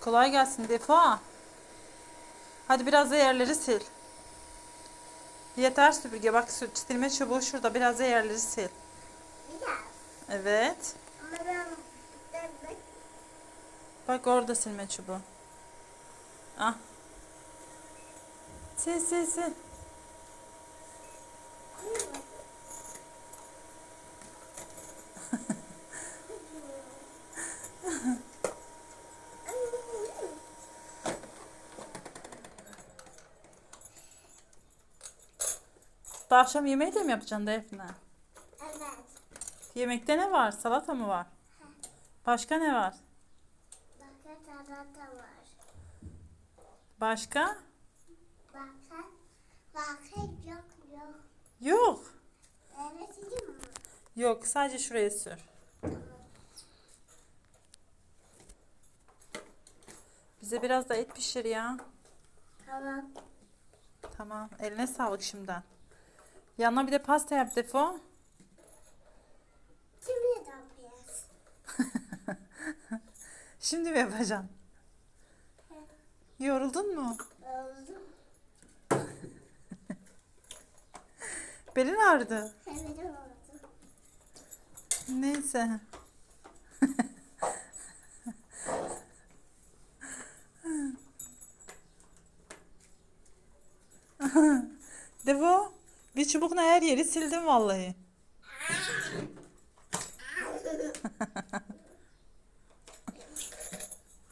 Kolay gelsin Defo. Hadi biraz da yerleri sil. Yeter süpürge. Bak silme çubuğu şurada. Biraz da yerleri sil. Biraz. Evet. Bak orada silme çubuğu. Ah. Sil sil sil. Bu akşam yemeği de mi yapacaksın Defne? Evet. Yemekte ne var? Salata mı var? Başka ne var? Bakın salata var. Başka? Bakın. Bakın yok yok. Yok. Evet mi? Yok sadece şuraya sür. Bize biraz da et pişir ya. Tamam. Tamam. Eline sağlık şimdiden. Yanına bir de pasta yap Defo. Şimdi ne yapacağız? Şimdi mi yapacaksın? Yoruldun mu? Oldu. Belin ağrıdı. Evet oldu. Neyse. Defo, bir çubukla her yeri sildim vallahi.